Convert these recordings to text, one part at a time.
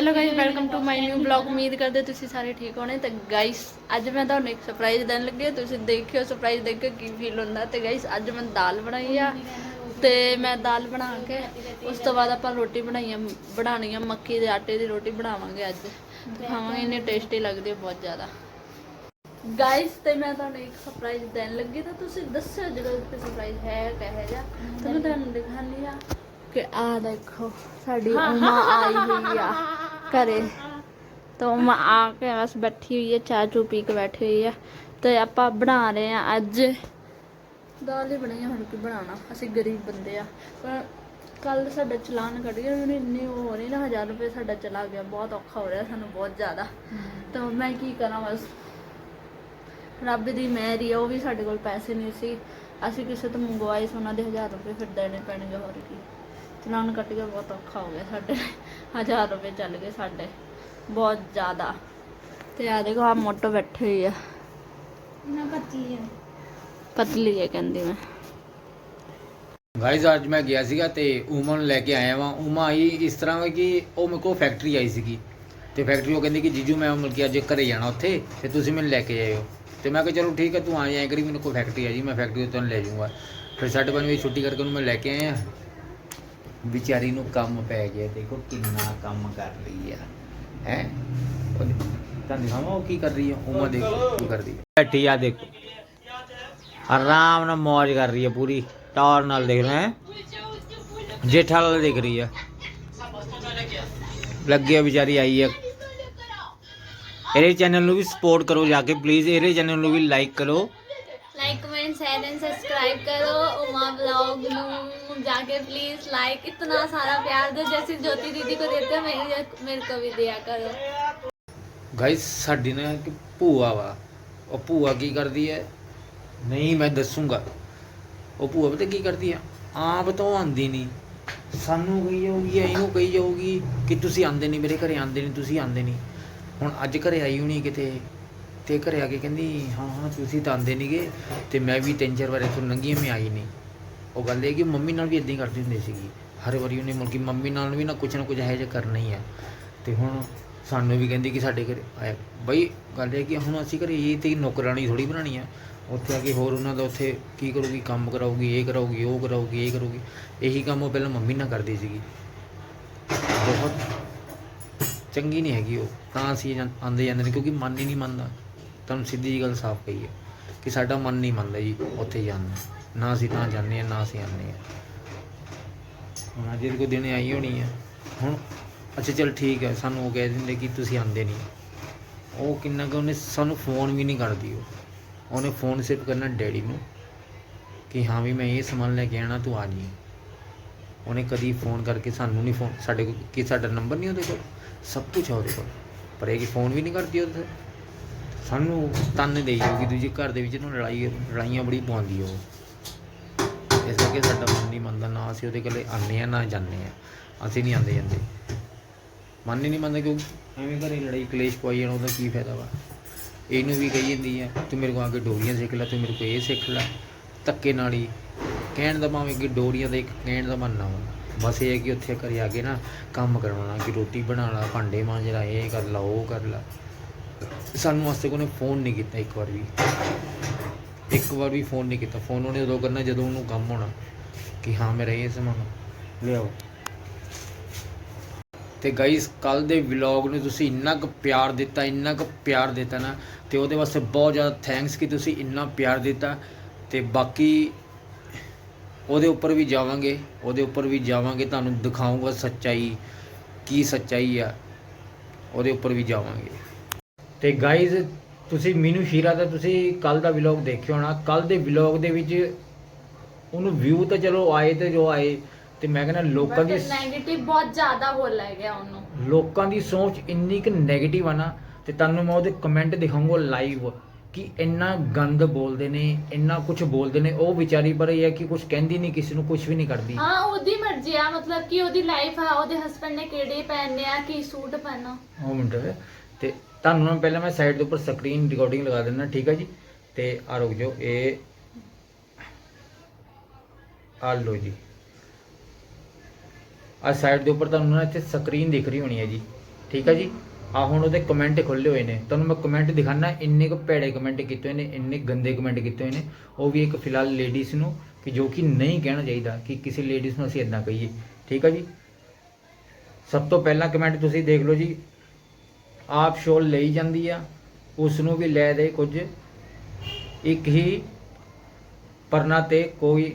Hello guys welcome to my new blog ਉਮੀਦ ਕਰਦੇ ਤੁਸੀਂ ਸਾਰੇ ਠੀਕ ਹੋਣੇ ਤੇ ਗਾਇਸ ਅੱਜ ਮੈਂ ਤੁਹਾਨੂੰ ਇੱਕ ਸਰਪ੍ਰਾਈਜ਼ ਦੇਣ ਲੱਗੀ ਹਾਂ ਤੁਸੀਂ ਦੇਖਿਓ ਸਰਪ੍ਰਾਈਜ਼ ਦੇਖ ਕੇ ਕੀ ਫੀਲ ਹੁੰਦਾ ਤੇ ਗਾਇਸ ਅੱਜ ਮੈਂ ਦਾਲ ਬਣਾਈ ਆ ਤੇ ਮੈਂ ਦਾਲ ਬਣਾ ਕੇ ਉਸ ਤੋਂ ਬਾਅਦ ਆਪਾਂ ਰੋਟੀ ਬਣਾਈ ਆ ਬਣਾਉਣੀ ਆ ਮੱਕੀ ਦੇ ਆਟੇ ਦੀ ਰੋਟੀ ਬਣਾਵਾਂਗੇ ਅੱਜ ਖਾਵਾਂਗੇ ਇੰਨੀ ਟੇਸਟੀ ਲੱਗਦੀ ਬਹੁਤ ਜ਼ਿਆਦਾ ਗਾਇਸ ਤੇ ਮੈਂ ਤੁਹਾਨੂੰ ਇੱਕ ਸਰਪ੍ਰਾਈਜ਼ ਦੇਣ ਲੱਗੀ ਤਾਂ ਤੁਸੀਂ ਦੱਸਿਓ ਜਦੋਂ ਤੇ ਸਰਪ੍ਰਾਈਜ਼ ਹੈ ਕਹੇ ਜਾ ਤੇ ਮੈਂ ਤੁਹਾਨੂੰ ਦਿਖਾਣੀ ਆ ਕਿ ਆ ਦੇਖੋ ਸਾਡੀ ਉਮਾ ਆਈ ਹੋਈ ਆ ਘਰੇ। ਤਾਂ ਉਮਾ ਆ ਕੇ ਬਸ ਬੈਠੀ ਹੋਈ ਹੈ ਚਾਹ ਚੂ ਪੀ ਕੇ ਬੈਠੀ ਹੋਈ ਆ। ਤੇ ਆਪਾਂ ਬਣਾ ਰਹੇ ਆ ਅੱਜ। ਦਾਲ ਹੀ ਬਣਾਈ ਹੁਣ ਕੀ ਬਣਾਉਣਾ? ਅਸੀਂ ਗਰੀਬ ਬੰਦੇ ਆ। ਪਰ ਕੱਲ ਸਾਡਾ ਚਲਾਨ ਕੱਢ ਗਿਆ ਉਹਨੇ ਇੰਨੇ ਉਹ ਹੋ ਰਹੀ ਨਾ 1000 ਰੁਪਏ ਸਾਡਾ ਚਲਾ ਗਿਆ। ਬਹੁਤ ਔਖਾ ਹੋ ਰਿਹਾ ਸਾਨੂੰ ਬਹੁਤ ਜ਼ਿਆਦਾ। ਤਾਂ ਮੈਂ ਕੀ ਕਰਾਂ ਬਸ? ਰੱਬ ਦੀ ਮਿਹਰ ਹੀ ਆ ਉਹ ਵੀ ਸਾਡੇ ਕੋਲ ਪੈਸੇ ਨਹੀਂ ਸੀ। ਅਸੀਂ ਕਿਸੇ ਤੋਂ ਮੰਗਵਾਏ ਸੀ ਉਹਨਾਂ ਦੇ 1000 ਰੁਪਏ ਫਿਰ ਦੇਣੇ ਪੈਣਗੇ ਹੋਰ ਕੀ। ਚਲਾਨ ਕੱਟ ਗਿਆ ਬਹੁਤ ਔਖਾ ਹੋ ਗਿਆ ਸਾਡੇ। 1000 ਰੁਪਏ ਚੱਲ ਗਏ ਸਾਡੇ ਬਹੁਤ ਜ਼ਿਆਦਾ। ਤੇ ਆ ਦੇਖੋ ਆ ਮੋਟੋ ਬੈਠੀ ਹੋਈ ਆ। ਨਾ ਪੱਚੀ ਹੈ ਪਤਲੀ ਹੈ ਕਹਿੰਦੀ ਮੈਂ। ਗਾਇਜ਼ ਅੱਜ ਮੈਂ ਗਿਆ ਸੀਗਾ ਤੇ ਉਮਾ ਨੂੰ ਲੈ ਕੇ ਆਇਆ ਵਾਂ। ਉਮਾ ਆਈ ਇਸ ਤਰ੍ਹਾਂ ਕਿ ਉਹ ਮੇਰੇ ਕੋਲ ਫੈਕਟਰੀ ਆਈ ਸੀਗੀ। ਤੇ ਫੈਕਟਰੀ ਉਹ ਕਹਿੰਦੀ ਕਿ ਜੀਜੂ ਮੈਂ ਮਤਲਬ ਕਿ ਅੱਜ ਘਰੇ ਜਾਣਾ ਉੱਥੇ ਤੇ ਤੁਸੀਂ ਮੈਨੂੰ ਲੈ ਕੇ ਜਾਇਓ ਤੇ ਮੈਂ ਕਿਹਾ ਚਲੋ ਠੀਕ ਹੈ ਤੂੰ ਆ ਜਾਇਆ ਕਰੀ ਮੈਨੂੰ ਕੋਈ ਫੈਕਟਰੀ ਆ ਜੀ ਮੈਂ ਫੈਕਟਰੀ ਤੋਂ ਲੈ ਜਾਊਂਗਾ। ਫਿਰ ਸਾਡੇ ਪੰਜ ਵਜੇ ਛੁੱਟੀ ਕਰਕੇ ਉਹਨੂੰ ਮੈਂ ਲੈ ਕੇ ਆਇਆ। ਵਿਚਾਰੀ ਨੂੰ ਕੰਮ ਪੈ ਗਿਆ ਦੇਖੋ ਕਿੰਨਾ ਕੰਮ ਕਰ ਰਹੀ ਆ। ਹੈ? ਤਾਂ ਦਿਖਾਵਾਂ ਉਹ ਕੀ ਕਰ ਰਹੀ ਹੈ ਉਮਾ ਦੇਖੋ ਕੀ ਕਰਦੀ ਹੈ ਬੈਠੀ ਆ ਦੇਖੋ। ਆਰਾਮ ਨਾਲ ਮौज ਕਰ ਰਹੀ ਹੈ ਪੂਰੀ। ਟੌਰ ਨਾਲ ਦੇਖ ਰਹੇ ਹੈ? ਜੇਠਾ ਲਾਲ ਦੇਖ ਰਹੀ ਹੈ ਲੱਗੇ ਵਿਚਾਰੀ ਆਈ ਹੈ ਇਹਦੇ ਚੈਨਲ ਨੂੰ ਵੀ ਸਪੋਰਟ ਕਰੋ ਜਾ ਕੇ ਪਲੀਜ਼ ਇਹਦੇ ਚੈਨਲ ਨੂੰ ਵੀ ਲਾਈਕ ਕਰੋ। Like comment share and subscribe ਕਰੋ। ਉਮਾ ਵਲੌਗ ਨੂੰ जाके प्लीज लाइक इतना सारा प्यार दो जैसे ज्योति दीदी को देते हो मेरे मेरे को भी दिया करो गाइस ਸਾਡੀ ਨਾ ਕਿ ਭੂਆ ਵਾ। ਉਹ ਭੂਆ ਕੀ ਕਰਦੀ ਹੈ ਨਹੀਂ, ਮੈਂ ਦੱਸੂਗਾ। ਉਹ ਭੂਆ ਪਤਾ ਕੀ ਕਰਦੀ ਆ ਆਪ ਤੋਂ ਆਂਦੀ ਨਹੀਂ ਸਾਨੂੰ ਕਹੀ ਜਾਊਗੀ, ਇਹਨੂੰ ਕਹੀ ਜਾਊਗੀ ਕਿ ਤੁਸੀਂ ਆਂਦੇ ਨਹੀਂ ਮੇਰੇ ਘਰੇ ਆਂਦੇ ਨਹੀਂ ਤੁਸੀਂ ਆਂਦੇ ਨਹੀਂ ਹੁਣ ਅੱਜ ਘਰੇ ਆਈ ਹੋਣੀ ਕਿਤੇ, ਤੇ ਘਰੇ ਆ ਕੇ ਕਹਿੰਦੀ, ਹਾਂ ਹਾਂ, ਤੁਸੀਂ ਤਾਂ ਆਂਦੇ ਨਹੀਂਗੇ ਤੇ ਮੈਂ ਵੀ ਤਿੰਨ ਚਾਰ ਵਾਰ ਇਥੋਂ ਲੰਘੀ ਮੈਂ ਆਈ ਨਹੀਂ ਉਹ ਗੱਲ ਇਹ ਕਿ ਮੰਮੀ ਨਾਲ ਵੀ ਇਦਾਂ ਹੀ ਕਰਦੀ ਹੁੰਦੀ ਸੀਗੀ। ਹਰ ਵਾਰੀ ਉਹਨੇ ਮਤਲਬ ਕਿ ਮੰਮੀ ਨਾਲ ਵੀ ਨਾ ਕੁਛ ਨਾ ਕੁਛ ਇਹੋ ਜਿਹਾ ਕਰਨਾ ਹੀ ਹੈ ਤੇ ਹੁਣ ਸਾਨੂੰ ਵੀ ਕਹਿੰਦੀ ਕਿ ਸਾਡੇ ਘਰੇ ਆਇਆ। ਬਈ ਗੱਲ ਇਹ ਕਿ ਹੁਣ ਅਸੀਂ ਘਰੇ ਇਹ ਤੇ ਨੌਕਰਾਨੀ ਥੋੜੀ ਬਣਾਣੀ ਆ। ਉੱਥੇ ਆ ਕੇ ਹੋਰ ਉਹਨਾਂ ਦਾ ਉੱਥੇ ਕੀ ਕਰੂਗੀ, ਕੰਮ ਕਰਾਊਗੀ, ਇਹ ਕਰਾਊਗੀ, ਉਹ ਕਰਾਊਗੀ, ਇਹ ਕਰੂਗੀ ਇਹੀ ਕੰਮ ਉਹ ਪਹਿਲਾਂ ਮੰਮੀ ਨਾਲ ਕਰਦੀ ਸੀਗੀ। ਬਹੁਤ ਚੰਗੀ ਨਹੀਂ ਹੈਗੀ ਉਹ। ਤਾਂ ਅਸੀਂ ਜਾਂ- ਆਉਂਦੇ ਜਾਂਦੇ ਨੇ ਕਿਉਂਕਿ ਮਨ ਹੀ ਨਹੀਂ ਮੰਨਦਾ। ਤੁਹਾਨੂੰ ਸਿੱਧੀ ਜੀ ਗੱਲ ਸਾਫ਼ ਕਹੀ ਹੈ ਕਿ ਸਾਡਾ ਮਨ ਨਹੀਂ ਮੰਨਦਾ ਜੀ ਉੱਥੇ ਜਾਣ ਨੂੰ। ਨਾ ਅਸੀਂ ਤਾਂ ਜਾਂਦੇ ਹਾਂ, ਨਾ ਅਸੀਂ ਆਉਂਦੇ ਹਾਂ। ਹੁਣ ਅੱਜ ਕੋਈ ਦਿਨ ਆਈ ਹੋਣੀ ਆ। ਹੁਣ ਅੱਛਾ, ਚਲ ਠੀਕ ਹੈ, ਸਾਨੂੰ ਉਹ ਕਹਿ ਦਿੰਦੇ ਕਿ ਤੁਸੀਂ ਆਉਂਦੇ ਨਹੀਂ। ਉਹ ਕਿੰਨਾ ਕੁ ਉਹਨੇ ਸਾਨੂੰ ਫੋਨ ਵੀ ਨਹੀਂ ਕਰਦੀ ਉਹ। ਉਹਨੇ ਫੋਨ ਸਿਰਫ ਕਰਨਾ ਡੈਡੀ ਨੂੰ ਕਿ ਹਾਂ ਵੀ ਮੈਂ ਇਹ ਸਮਾਨ ਲੈ ਕੇ ਆਣਾ ਤੂੰ ਆ ਜੀ। ਉਹਨੇ ਕਦੀ ਫੋਨ ਕਰਕੇ ਸਾਨੂੰ ਨਹੀਂ ਫੋਨ ਸਾਡੇ ਕੋਲ ਕਿ ਸਾਡਾ ਨੰਬਰ ਨਹੀਂ ਉਹਦੇ ਕੋਲ? ਸਭ ਕੁਝ ਆ ਉਹਦੇ ਕੋਲ। ਪਰ ਇਹ ਕਿ ਫੋਨ ਵੀ ਨਹੀਂ ਕਰਦੀ ਉਹਦੇ ਸਾਨੂੰ ਤੰਨ ਦੇਈ ਜਾਊਗੀ, ਦੂਜੇ ਘਰ ਦੇ ਵਿੱਚ ਨੂੰ ਲੜਾਈ, ਲੜਾਈਆਂ ਬੜੀ ਪਵਾਉਂਦੀ ਉਹ। ਇਸ ਕਰਕੇ ਸਾਡਾ ਮਨ ਨਹੀਂ ਮੰਨਦਾ, ਨਾ ਅਸੀਂ ਉਹਦੇ ਕੋਲੇ ਆਉਂਦੇ ਆ ਨਾ ਜਾਂਦੇ ਆ ਅਸੀਂ ਨਹੀਂ ਆਉਂਦੇ ਜਾਂਦੇ। ਮਨ ਹੀ ਨਹੀਂ ਮੰਨਦਾ ਕਿਉਂਕਿ ਐਵੇਂ ਘਰੇ ਲੜਾਈ, ਕਲੇਸ਼ ਪਵਾਈ ਜਾਣਾ, ਉਹਦਾ ਕੀ ਫਾਇਦਾ ਵਾ? ਇਹਨੂੰ ਵੀ ਕਹੀ ਜਾਂਦੀ ਹੈ, ਤੂੰ ਮੇਰੇ ਕੋਲ ਆ ਕੇ ਡੋਰੀਆਂ ਸਿੱਖ ਲੈ, ਤੂੰ ਮੇਰੇ ਕੋਲ ਇਹ ਸਿੱਖ ਲੈ, ਧੱਕੇ ਨਾਲ ਹੀ। ਕਹਿਣ ਦਾ ਭਾਵੇਂ ਕਿ ਡੋਰੀਆਂ ਦਾ ਇੱਕ ਕਹਿਣ ਦਾ ਮੰਨਣਾ ਵਾ। ਬਸ ਇਹ ਹੈ ਕਿ ਉੱਥੇ ਘਰੇ ਆ ਕੇ ਨਾ ਕੰਮ ਕਰਵਾਉਣਾ, ਕਿ ਰੋਟੀ ਬਣਾ ਲਾ, ਭਾਂਡੇ ਮਾਂਜਣਾ ਇਹ ਕਰ ਲਾ, ਉਹ ਕਰ ਲਾ। ਸਾਨੂੰ ਵਾਸਤੇ ਕੋਨੇ ਫੋਨ ਨਹੀਂ ਕੀਤਾ ਇੱਕ ਵਾਰ ਵੀ। ਇੱਕ ਵਾਰ ਵੀ ਫੋਨ ਨਹੀਂ ਕੀਤਾ। ਫੋਨ ਉਹਨੇ ਉਦੋਂ ਕਰਨਾ ਜਦੋਂ ਉਹਨੂੰ ਕੰਮ ਹੋਣਾ ਕਿ ਹਾਂ ਮੇਰਾ ਇਹ ਸਮਾਨ। ਲਿਆਓ। ਤੇ ਗਾਇਸ ਕੱਲ ਦੇ ਵਲੌਗ ਨੂੰ ਤੁਸੀਂ ਇੰਨਾ ਕੁ ਪਿਆਰ ਦਿੱਤਾ ਇੰਨਾ ਕੁ ਪਿਆਰ ਦਿੱਤਾ ਨਾ ਤੇ ਉਹਦੇ ਵਾਸਤੇ ਬਹੁਤ ਜ਼ਿਆਦਾ ਥੈਂਕਸ ਕਿ ਤੁਸੀਂ ਇੰਨਾ ਪਿਆਰ ਦਿੱਤਾ। ਤੇ ਬਾਕੀ ਉਹਦੇ ਉੱਪਰ ਵੀ ਜਾਵਾਂਗੇ ਉਹਦੇ ਉੱਪਰ ਵੀ ਜਾਵਾਂਗੇ ਤੁਹਾਨੂੰ ਦਿਖਾਊਂਗਾ ਸੱਚਾਈ ਕੀ ਸੱਚਾਈ ਆ। ਉਹਦੇ ਉੱਪਰ ਵੀ ਜਾਵਾਂਗੇ। ਤੇ ਗਾਇਜ਼ ਤੁਸੀਂ ਮੀਨੂ ਸ਼ੀਰਾ ਦਾ ਤੁਸੀਂ ਕੱਲ ਦਾ ਵਲੌਗ ਦੇਖਿਓ ਹੋਣਾ ਕੱਲ ਦੇ ਵਲੌਗ ਦੇ ਵਿੱਚ ਉਹਨੂੰ ਵਿਊ ਤਾਂ ਚਲੋ ਆਏ ਤੇ ਜੋ ਆਏ ਤੇ ਮੈਂ ਕਹਿੰਦਾ ਲੋਕਾਂ ਦੀ ਨੈਗੇਟਿਵ ਬਹੁਤ ਜ਼ਿਆਦਾ ਹੋ ਲੱਗ ਗਿਆ ਉਹਨੂੰ। ਲੋਕਾਂ ਦੀ ਸੋਚ ਇੰਨੀ ਕਿ 네ਗੇਟਿਵ ਆ ਨਾ ਤੇ ਤੁਹਾਨੂੰ ਮੈਂ ਉਹਦੇ ਕਮੈਂਟ ਦਿਖਾਉਂਗਾ ਲਾਈਵ ਕਿ ਇੰਨਾ ਗੰਦ ਬੋਲਦੇ ਨੇ ਇੰਨਾ ਕੁਝ ਬੋਲਦੇ ਨੇ ਉਹ ਵਿਚਾਰੀ ਪਰ ਇਹ ਹੈ ਕਿ ਕੁਝ ਕਹਿੰਦੀ ਨਹੀਂ ਕਿਸੇ ਨੂੰ ਕੁਝ ਵੀ ਨਹੀਂ ਕਰਦੀ। ਹਾਂ ਉਹਦੀ ਮਰਜ਼ੀ ਆ ਮਤਲਬ ਕਿ ਉਹਦੀ ਲਾਈਫ ਆ ਉਹਦੇ ਹਸਬੰਡ ਨੇ ਕਿਹੜੇ ਪਹਿਨਨੇ ਆ ਕੀ ਸੂਟ ਪਹਿਨੋ ਉਹ ਮਿੰਟ ਤੇ ਤੁਹਾਨੂੰ ਮੈਂ ਪਹਿਲਾਂ ਮੈਂ ਸਾਈਡ ਦੇ ਉੱਪਰ ਸਕਰੀਨ ਰਿਕਾਰਡਿੰਗ ਲਗਾ ਦਿੰਦਾ, ਠੀਕ ਹੈ ਜੀ? ਤੇ ਆ ਰੁਕ ਜਾਓ, ਇਹ ਆ ਲਓ ਜੀ। ਆ ਸਾਈਡ ਦੇ ਉੱਪਰ ਤੁਹਾਨੂੰ ਨਾ ਇੱਥੇ ਸਕਰੀਨ ਦਿਖ ਰਹੀ ਹੋਣੀ ਹੈ ਜੀ, ਠੀਕ ਹੈ ਜੀ? ਆ ਹੁਣ ਉਹਦੇ ਕਮੈਂਟ ਖੁੱਲੇ ਹੋਏ ਨੇ। ਤੁਹਾਨੂੰ ਮੈਂ ਕਮੈਂਟ ਦਿਖਾਣਾ ਇੰਨੇ ਕੁ ਭੈੜੇ ਕਮੈਂਟ ਕੀਤੇ ਹੋਏ ਨੇ, ਇੰਨੇ ਗੰਦੇ ਕਮੈਂਟ ਕੀਤੇ ਹੋਏ ਨੇ। ਉਹ ਵੀ ਇੱਕ ਫਿਲਹਾਲ ਲੇਡੀਜ਼ ਨੂੰ ਕਿ ਜੋ ਕਿ ਨਹੀਂ ਕਹਿਣਾ ਚਾਹੀਦਾ ਕਿ ਕਿਸੇ ਲੇਡੀਜ਼ ਨੂੰ ਅਸੀਂ ਇਦਾਂ ਕਹੀਏ, ਠੀਕ ਆ ਜੀ? ਸਭ ਤੋਂ ਪਹਿਲਾਂ ਕਮੈਂਟ ਤੁਸੀਂ ਦੇਖ ਲਓ ਜੀ ਆਪ ਸ਼ੋਲ ਲਈ ਜਾਂਦੀ ਆ ਉਸ ਨੂੰ ਵੀ ਲੈ ਦੇ ਕੁਝ। ਇੱਕ ਹੀ ਪਰਨਾ ਤੇ ਕੋਈ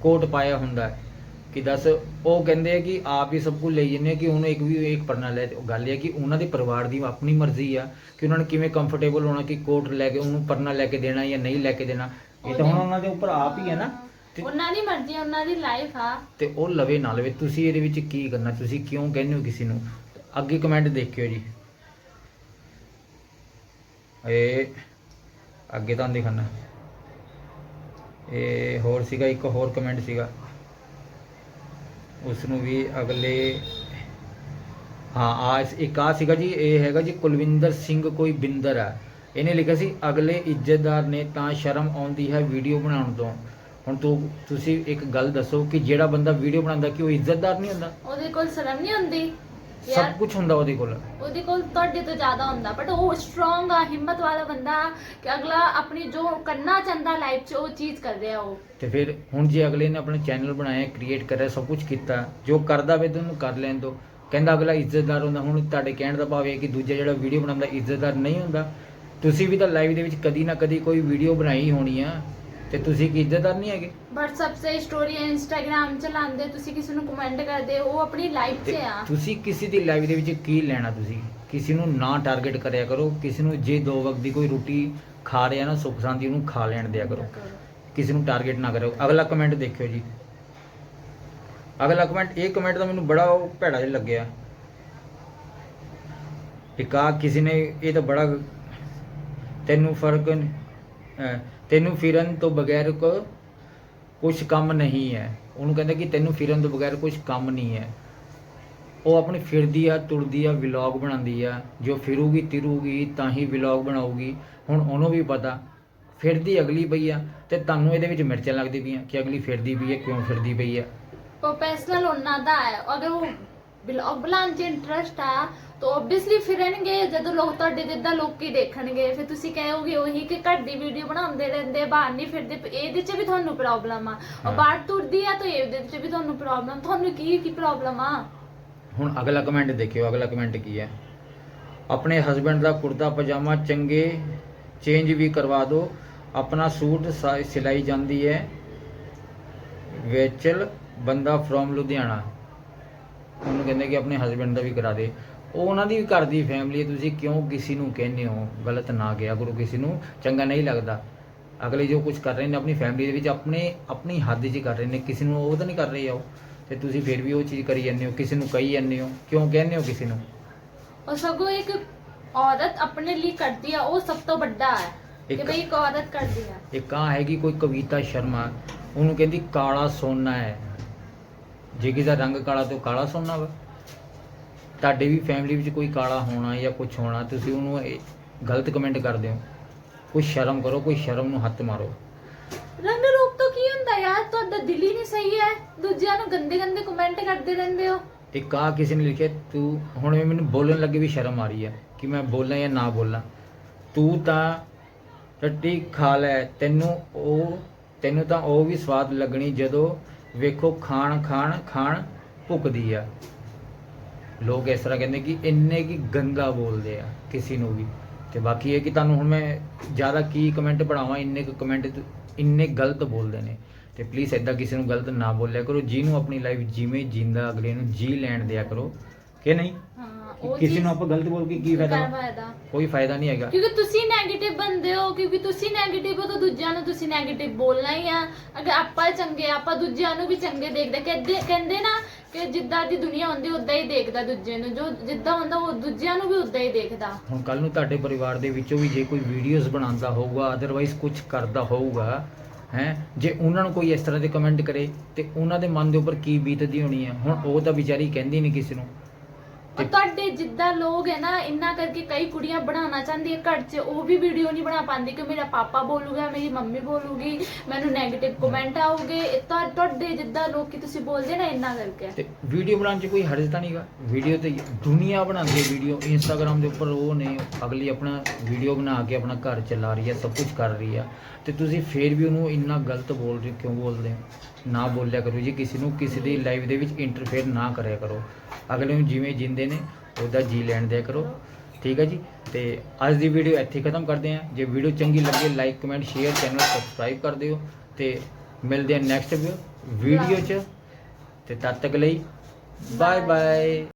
ਕੋਟ ਪਾਇਆ ਹੁੰਦਾ ਕਿ ਦੱਸ ਉਹ ਕਹਿੰਦੇ ਆ ਕਿ ਆਪ ਹੀ ਸਭ ਕੁਝ ਲਈ ਜਾਂਦੇ ਆ ਕਿ ਉਹਨੂੰ ਇੱਕ ਵੀ ਇੱਕ ਪਰਨਾ ਲੈ ਗੱਲ ਇਹ ਕਿ ਉਹਨਾਂ ਦੇ ਪਰਿਵਾਰ ਦੀ ਆਪਣੀ ਮਰਜ਼ੀ ਆ ਕਿ ਉਹਨਾਂ ਨੇ ਕਿਵੇਂ ਕੰਫਰਟੇਬਲ ਹੋਣਾ ਕਿ ਕੋਟ ਲੈ ਕੇ ਉਹਨੂੰ ਪਰਨਾ ਲੈ ਕੇ ਦੇਣਾ ਜਾਂ ਨਹੀਂ ਲੈ ਕੇ ਦੇਣਾ। ਇਹ ਤਾਂ ਹੁਣ ਉਹਨਾਂ ਦੇ ਉੱਪਰ ਆਪ ਹੀ ਹੈ ਨਾ। ਉਹਨਾਂ ਦੀ ਮਰਜ਼ੀ ਉਹਨਾਂ ਦੀ ਲਾਈਫ ਆ। ਤੇ ਉਹ ਲਵੇ ਨਾ ਲਵੇ ਤੁਸੀਂ ਇਹਦੇ ਵਿੱਚ ਕੀ ਕਰਨਾ ਤੁਸੀਂ ਕਿਉਂ ਕਹਿੰਦੇ ਹੋ ਕਿਸੇ ਨੂੰ? ਅੱਗੇ ਕਮੈਂਟ ਦੇਖਿਓ ਜੀ। ਇਹ ਅੱਗੇ ਤਾਂ ਦਿਖਾਣਾ ਇਹ ਹੋਰ ਸੀਗਾ, ਇੱਕ ਹੋਰ ਕਮੈਂਟ ਸੀਗਾ। ਉਸ ਨੂੰ ਵੀ ਅਗਲੇ ਹਾਂ, ਆ ਇੱਕ ਆ ਸੀਗਾ ਜੀ, ਇਹ ਹੈਗਾ ਜੀ ਕੁਲਵਿੰਦਰ ਸਿੰਘ ਕੋਈ ਬਿੰਦਰ ਆ। ਇਹਨੇ ਲਿਖਿਆ ਸੀ, ਅਗਲੇ ਇੱਜ਼ਤਦਾਰ ਨੇ ਤਾਂ ਸ਼ਰਮ ਆਉਂਦੀ ਹੈ ਵੀਡੀਓ ਬਣਾਉਣ ਤੋਂ। ਹੁਣ ਤੂੰ, ਤੁਸੀਂ ਇੱਕ ਗੱਲ ਦੱਸੋ ਕਿ ਜਿਹੜਾ ਬੰਦਾ ਵੀਡੀਓ ਬਣਾਉਂਦਾ, ਕਿ ਉਹ ਇੱਜ਼ਤਦਾਰ ਨਹੀਂ ਹੁੰਦਾ? ਉਹਦੇ ਕੋਲ ਸ਼ਰਮ ਨਹੀਂ ਹੁੰਦੀ? ਸਭ ਕੁਝ ਹੁੰਦਾ ਉਹਦੇ ਕੋਲ। ਉਹਦੇ ਕੋਲ ਤੁਹਾਡੇ ਤੋਂ ਜ਼ਿਆਦਾ ਹੁੰਦਾ ਬਟ ਉਹ ਸਟਰੋਂਗ ਆ ਹਿੰਮਤ ਵਾਲਾ ਬੰਦਾ ਕਿ ਅਗਲਾ ਆਪਣੀ ਜੋ ਕਰਨਾ ਚਾਹੁੰਦਾ ਲਾਈਫ 'ਚ ਉਹ ਚੀਜ਼ ਕਰ ਰਿਹਾ ਉਹ। ਤੇ ਫਿਰ ਹੁਣ ਜੇ ਅਗਲੇ ਨੇ ਆਪਣਾ ਚੈਨਲ ਬਣਾਇਆ ਕ੍ਰੀਏਟ ਕਰਿਆ ਸਭ ਕੁਝ ਕੀਤਾ ਜੋ ਕਰਦਾ ਵੇ ਤੁਹਾਨੂੰ ਕਰ ਲੈਣ ਦੋ। ਕਹਿੰਦਾ ਅਗਲਾ ਇੱਜ਼ਤਦਾਰ ਹੁੰਦਾ ਹੁਣ ਤੁਹਾਡੇ ਕਹਿਣ ਦਾ ਭਾਵ ਇਹ ਕਿ ਦੂਜਾ ਜਿਹੜਾ ਵੀਡੀਓ ਬਣਾਉਂਦਾ ਇੱਜ਼ਤਦਾਰ ਨਹੀਂ ਹੁੰਦਾ। ਤੁਸੀਂ ਵੀ ਤਾਂ ਲਾਈਵ ਦੇ ਵਿੱਚ ਕਦੀ ਨਾ ਕਦੀ ਕੋਈ ਵੀਡੀਓ ਬਣਾਈ ਹੋਣੀ ਆ। ਤੇ ਤੁਸੀਂ ਕੀ ਇੱਜ਼ਤਦਾਰ ਨਹੀਂ ਹੈਗੇ? WhatsApp ਸੇ ਸਟੋਰੀ ਇੰਸਟਾਗ੍ਰam ਚਲਾਉਂਦੇ ਤੁਸੀਂ ਕਿਸੇ ਨੂੰ ਕਮੈਂਟ ਕਰਦੇ ਉਹ ਆਪਣੀ ਲਾਈਫ 'ਚ ਤੇ ਆ। ਤੁਸੀਂ ਕਿਸੇ ਦੀ ਲਾਈਵ ਦੇ ਵਿੱਚ ਕੀ ਲੈਣਾ ਤੁਸੀਂ? ਕਿਸੇ ਨੂੰ ਨਾ ਟਾਰਗੇਟ ਕਰਿਆ ਕਰੋ ਕਿਸੇ ਨੂੰ ਜੇ ਦੋ ਵਕਤ ਦੀ ਕੋਈ ਰੋਟੀ ਖਾ ਰਿਹਾ ਨਾ ਸੁੱਖ ਸ਼ਾਂਤੀ ਉਹਨੂੰ ਖਾ ਲੈਣ ਦਿਆ ਕਰੋ। ਕਿਸੇ ਨੂੰ ਟਾਰਗੇਟ ਨਾ ਕਰਿਓ। ਅਗਲਾ ਕਮੈਂਟ ਦੇਖਿਓ ਜੀ। ਅਗਲਾ ਕਮੈਂਟ ਇਹ ਕਮੈਂਟ ਤਾਂ ਮੈਨੂੰ ਬੜਾ ਉਹ ਭੈੜਾ ਜਿਹਾ ਲੱਗਿਆ। ਇੱਕ ਆ ਕਿਸੇ ਨੇ ਇਹ ਤਾਂ ਬੜਾ ਤੈਨੂੰ ਫ਼ਰਕ ਨ- ਅਹ ਤੈਨੂੰ ਫਿਰਨ ਤੋਂ ਬਗੈਰ ਕੁਝ ਕੰਮ ਨਹੀਂ ਹੈ। ਉਹਨੂੰ ਕਹਿੰਦਾ ਕਿ ਤੈਨੂੰ ਫਿਰਨ ਤੋਂ ਬਗੈਰ ਕੁਝ ਕੰਮ ਨਹੀਂ ਹੈ। ਉਹ ਆਪਣੀ ਫਿਰਦੀ ਆ, ਤੁਰਦੀ ਆ ਵਲੌਗ ਬਣਾਉਂਦੀ ਆ। ਜੋ ਫਿਰੂਗੀ, ਤਿਰੂਗੀ, ਤਾਂ ਹੀ ਵਲੌਗ ਬਣਾਉਗੀ ਹੁਣ ਉਹਨੂੰ ਵੀ ਪਤਾ, ਫਿਰਦੀ ਅਗਲੀ ਪਈ ਆ ਤੇ ਤੁਹਾਨੂੰ ਇਹਦੇ ਵਿੱਚ ਮਿਰਚਾਂ ਲੱਗਦੀ ਪਈਆਂ ਕਿ ਅਗਲੀ ਫਿਰਦੀ ਪਈ ਹੈ, ਕਿਉਂ ਫਿਰਦੀ ਪਈ ਹੈ ਪ੍ਰੋਫੈਸ਼ਨਲ ਉਹਨਾਂ ਦਾ ਹੈ ਅਗਰ ਉਹ ਬਲੌਗ 'ਚ ਇੰਟਰਸਟ ਆ ਤਾਂ ਆਬਵੀਅਸਲੀ ਫਿਰਨਗੇ ਜਦੋਂ ਲੋਕ ਤੁਹਾਡੇ ਜਿੱਦਾਂ ਲੋਕੀ ਦੇਖਣਗੇ। ਫਿਰ ਤੁਸੀਂ ਕਹੋਗੇ ਉਹੀ ਕਿ ਘਰ ਦੀ ਵੀਡੀਓ ਬਣਾਉਂਦੇ ਰਹਿੰਦੇ ਬਾਹਰ ਨਹੀਂ ਫਿਰਦੇ। ਇਹਦੇ 'ਚ ਵੀ ਤੁਹਾਨੂੰ ਪ੍ਰੋਬਲਮ ਆ। ਔਰ ਬਾਹਰ ਤੁਰਦੀ ਆ ਤਾਂ ਇਹਦੇ 'ਚ ਵੀ ਤੁਹਾਨੂੰ ਪ੍ਰੋਬਲਮ ਤੁਹਾਨੂੰ ਕੀ ਕੀ ਪ੍ਰੋਬਲਮ ਆ? ਹੁਣ ਅਗਲਾ ਕਮੈਂਟ ਦੇਖਿਓ ਅਗਲਾ ਕਮੈਂਟ ਕੀ ਹੈ ਆਪਣੇ ਹਸਬੰਡ ਦਾ ਕੁੜਤਾ ਪਜਾਮਾ ਚੰਗੇ ਚੇਂਜ ਵੀ ਕਰਵਾ ਦਿਓ। ਆਪਣਾ ਸੂਟ ਸਿਲਾਈ ਜਾਂਦੀ ਹੈ। ਵੇਚਲ ਬੰਦਾ ਫਰੋਮ ਲੁਧਿਆਣਾ। ਉਹਨੂੰ ਕਹਿੰਦੇ ਕਿ ਆਪਣੇ ਹਸਬੰਡ ਦਾ ਵੀ ਕਰਾ ਦੇ। ਉਹ ਉਹਨਾਂ ਦੀ ਵੀ ਘਰ ਦੀ ਫੈਮਿਲੀ ਹੈ ਤੁਸੀਂ ਕਿਉਂ ਕਿਸੇ ਨੂੰ ਕਹਿੰਦੇ ਹੋ? ਗਲਤ ਨਾ ਕਿਹਾ ਕਰੋ ਕਿਸੇ ਨੂੰ ਚੰਗਾ ਨਹੀਂ ਲੱਗਦਾ। ਅਗਲੇ ਜੋ ਕੁਝ ਕਰ ਰਹੇ ਨੇ ਆਪਣੀ ਫੈਮਿਲੀ ਦੇ ਵਿੱਚ ਆਪਣੇ ਆਪਣੀ ਹੱਦ 'ਚ ਕਰ ਰਹੇ ਨੇ ਕਿਸੇ ਨੂੰ ਉਹ ਤਾਂ ਨਹੀਂ ਕਰ ਰਹੇ ਆ ਉਹ। ਤੇ ਤੁਸੀਂ ਫਿਰ ਵੀ ਉਹ ਚੀਜ਼ ਕਰੀ ਜਾਂਦੇ ਹੋ ਕਿਸੇ ਨੂੰ ਕਹੀ ਜਾਂਦੇ ਹੋ ਕਿਉਂ ਕਹਿੰਦੇ ਹੋ ਕਿਸੇ ਨੂੰ? ਔਰ ਸਗੋਂ ਇੱਕ ਔਰਤ ਆਪਣੇ ਲਈ ਕਰਦੀ ਆ ਉਹ ਸਭ ਤੋਂ ਵੱਡਾ ਹੈ। ਕਿ ਇੱਕ- ਬਈ ਇੱਕ ਔਰਤ ਕਰਦੀ ਆ। ਇੱਕ ਆ ਹੈਗੀ ਕੋਈ ਕਵਿਤਾ ਸ਼ਰਮਾ ਉਹਨੂੰ ਕਹਿੰਦੀ ਕਾਲਾ ਸੋਨਾ ਹੈ। ਜੇ ਕਿਸੇ ਦਾ ਰੰਗ ਕਾਲਾ ਤੇ ਕਾਲਾ ਸੋਨਾ ਵਾ ਤੁਹਾਡੇ ਵੀ ਫੈਮਿਲੀ ਵਿੱਚ ਕੋਈ ਕਾਲਾ ਹੋਣਾ ਜਾਂ ਕੁਝ ਹੋਣਾ ਤੁਸੀਂ ਉਹਨੂੰ ਗਲਤ ਕਮੈਂਟ ਕਰਦੇ ਹੋ। ਕੋਈ ਸ਼ਰਮ ਕਰੋ ਕੋਈ ਸ਼ਰਮ ਨੂੰ ਹੱਥ ਮਾਰੋ। ਰੰਗ ਰੂਪ ਤੋਂ ਕੀ ਹੁੰਦਾ ਯਾਰ? ਤੁਹਾਡਾ ਦਿਲ ਹੀ ਨਹੀਂ ਸਹੀ ਹੈ। ਦੂਜਿਆਂ ਨੂੰ ਗੰਦੇ ਗੰਦੇ ਕਮੈਂਟ ਕਰਦੇ ਰਹਿੰਦੇ ਹੋ। ਇੱਕ ਆ ਕਿਸੇ ਨੇ ਲਿਖਿਆ ਤੂੰ ਹੁਣ ਮੈਨੂੰ ਬੋਲਣ ਲੱਗੇ ਵੀ ਸ਼ਰਮ ਆ ਰਹੀ ਹੈ ਕਿ ਮੈਂ ਬੋਲਾਂ ਜਾਂ ਨਾ ਬੋਲਾਂ। ਤੂੰ ਤਾਂ ਟੱਟੀ ਖਾ ਲੈ ਤੈਨੂੰ ਉਹ ਤੈਨੂੰ ਤਾਂ ਉਹ ਵੀ ਸਵਾਦ ਲੱਗਣੀ ਜਦੋਂ ਵੇਖੋ ਖਾਣ ਖਾਣ ਖਾਣ ਭੁੱਕਦੀ ਆ। ਲੋਕ ਇਸ ਤਰ੍ਹਾਂ ਕਹਿੰਦੇ ਕਿ ਇੰਨੇ ਕੀ ਗੰਦਾ ਬੋਲਦੇ ਆ ਕਿਸੇ ਨੂੰ ਵੀ। ਤੇ ਬਾਕੀ ਇਹ ਕਿ ਤੁਹਾਨੂੰ ਹੁਣ ਮੈਂ ਜ਼ਿਆਦਾ ਕੀ ਕਮੈਂਟ ਪੜਾਵਾਂ ਇੰਨੇ ਕੁ ਕਮੈਂਟ ਇੰਨੇ ਗਲਤ ਬੋਲਦੇ ਨੇ। ਤੇ ਪਲੀਜ਼ ਐਦਾਂ ਕਿਸੇ ਨੂੰ ਗਲਤ ਨਾ ਬੋਲਿਆ ਕਰੋ, ਜਿਹਨੂੰ ਆਪਣੀ ਲਾਈਫ ਜਿਵੇਂ ਜਿੰਦਾ ਅਗਲੇ ਨੂੰ ਜੀ ਲੈਣ ਦਿਆ ਕਰੋ, ਕਿ ਨਹੀਂ? ਕਿਸੇ ਨੂੰ ਆਪਾਂ ਗਲਤ ਬੋਲ ਕੇ ਕੀ ਫਾਇਦਾ? ਕੋਈ ਫਾਇਦਾ ਨਹੀਂ ਹੈਗਾ। ਕਿਉਂਕਿ ਤੁਸੀਂ 네ਗੇਟਿਵ ਬੰਦੇ ਹੋ ਕਿਉਂਕਿ ਤੁਸੀਂ 네ਗੇਟਿਵ ਹੋ ਤਾਂ ਦੂਜਿਆਂ ਨੂੰ ਤੁਸੀਂ 네ਗੇਟਿਵ ਬੋਲਣਾ ਹੀ ਆ। ਅਗਰ ਆਪਾਂ ਚੰਗੇ ਆਪਾਂ ਦੂਜਿਆਂ ਨੂੰ ਵੀ ਚੰਗੇ ਦੇਖਦੇ। ਕਹਿੰਦੇ ਕਹਿੰਦੇ ਨਾ ਕਿ ਜਿੱਦਾਂ ਦੀ ਦੁਨੀਆ ਹੁੰਦੀ ਉਦਾਂ ਹੀ ਦੇਖਦਾ ਦੂਜੇ ਨੂੰ। ਜੋ ਜਿੱਦਾਂ ਹੁੰਦਾ ਉਹ ਦੂਜਿਆਂ ਨੂੰ ਵੀ ਉਦਾਂ ਹੀ ਦੇਖਦਾ। ਹੁਣ ਕੱਲ ਨੂੰ ਤੁਹਾਡੇ ਪਰਿਵਾਰ ਦੇ ਵਿੱਚੋਂ ਵੀ ਜੇ ਕੋਈ ਵੀਡੀਓਜ਼ ਬਣਾਉਂਦਾ ਹੋਊਗਾ ਅਦਰਵਾਈਜ਼ ਕੁਝ ਕਰਦਾ ਹੋਊਗਾ ਹੈ? ਜੇ ਉਹਨਾਂ ਨੂੰ ਕੋਈ ਇਸ ਤਰ੍ਹਾਂ ਦੇ ਕਮੈਂਟ ਕਰੇ ਤੇ ਉਹਨਾਂ ਦੇ ਮਨ ਦੇ ਉੱਪਰ ਕੀ ਬੀਤਦੀ ਹੋਣੀ ਹੈ ਹੁਣ ਉਹ ਤਾਂ ਵਿਚਾਰੀ ਕਹਿੰਦੀ ਨਹੀਂ ਕਿਸੇ ਨੂੰ। ਔਰ ਤੁਹਾਡੇ ਜਿੱਦਾਂ ਲੋਕ ਹੈ ਨਾ ਇੰਨਾ ਕਰਕੇ ਕਈ ਕੁੜੀਆਂ ਬਣਾਉਣਾ ਚਾਹੁੰਦੀ ਹੈ ਘਰ 'ਚ ਉਹ ਵੀ ਵੀਡੀਓ ਨਹੀਂ ਬਣਾ ਪਾਉਂਦੀ ਕਿ ਮੇਰਾ ਪਾਪਾ ਬੋਲੂਗਾ ਮੇਰੀ ਮੰਮੀ ਬੋਲੂਗੀ ਮੈਨੂੰ 네ਗੇਟਿਵ ਕਮੈਂਟ ਆਉਗੇ ਤਾਂ ਤੁਹਾਡੇ ਜਿੱਦਾਂ ਲੋਕੀ ਤੁਸੀਂ ਬੋਲਦੇ ਨਾ ਇੰਨਾ ਕਰਕੇ। ਤੇ ਵੀਡੀਓ ਬਣਾਉਣ 'ਚ ਕੋਈ ਹਰਜ ਤਾਂ ਨਹੀਂਗਾ? ਵੀਡੀਓ ਤੇ ਦੁਨੀਆ ਬਣਾਉਂਦੀ ਵੀਡੀਓ ਇੰਸਟਾਗ੍ਰam ਦੇ ਉੱਪਰ ਉਹ ਨੇ ਅਗਲੀ ਆਪਣਾ ਵੀਡੀਓ ਬਣਾ ਕੇ ਆਪਣਾ ਘਰ ਚਲਾ ਰਹੀ ਹੈ ਸਭ ਕੁਝ ਕਰ ਰਹੀ ਹੈ। ਤੇ ਤੁਸੀਂ ਫੇਰ ਵੀ ਉਹਨੂੰ ਇੰਨਾ ਗਲਤ ਬੋਲ ਰਹੇ ਕਿਉਂ ਬੋਲਦੇ ਹੋ? ਨਾ ਬੋਲਿਆ ਕਰੋ ਜੀ ਕਿਸੇ ਨੂੰ ਕਿਸੇ ਦੀ ਲਾਈਫ ਦੇ ਵਿੱਚ ਇੰਟਰਫੇਅਰ ਨਾ ਕਰਿਆ ਕਰੋ। ਅਗਲੇ ਨੂੰ ਜਿਵੇਂ ਜਿੰਦੇ ਨੇ, ਉਹਦਾ ਜੀ ਲੈਣ ਦਿਆ ਕਰੋ। ਠੀਕ ਹੈ ਜੀ? ਤੇ ਅੱਜ ਦੀ ਵੀਡੀਓ ਇੱਥੇ ਖਤਮ ਕਰਦੇ ਹਾਂ। ਜੇ ਵੀਡੀਓ ਚੰਗੀ ਲੱਗੇ like comment share channel subscribe ਕਰ ਦਿਓ ਤੇ ਮਿਲਦੇ ਹਾਂ ਨੈਕਸਟ ਵੀਡੀਓ 'ਚ। ਤੇ ਤਦ ਤੱਕ ਲਈ ਬਾਏ ਬਾਏ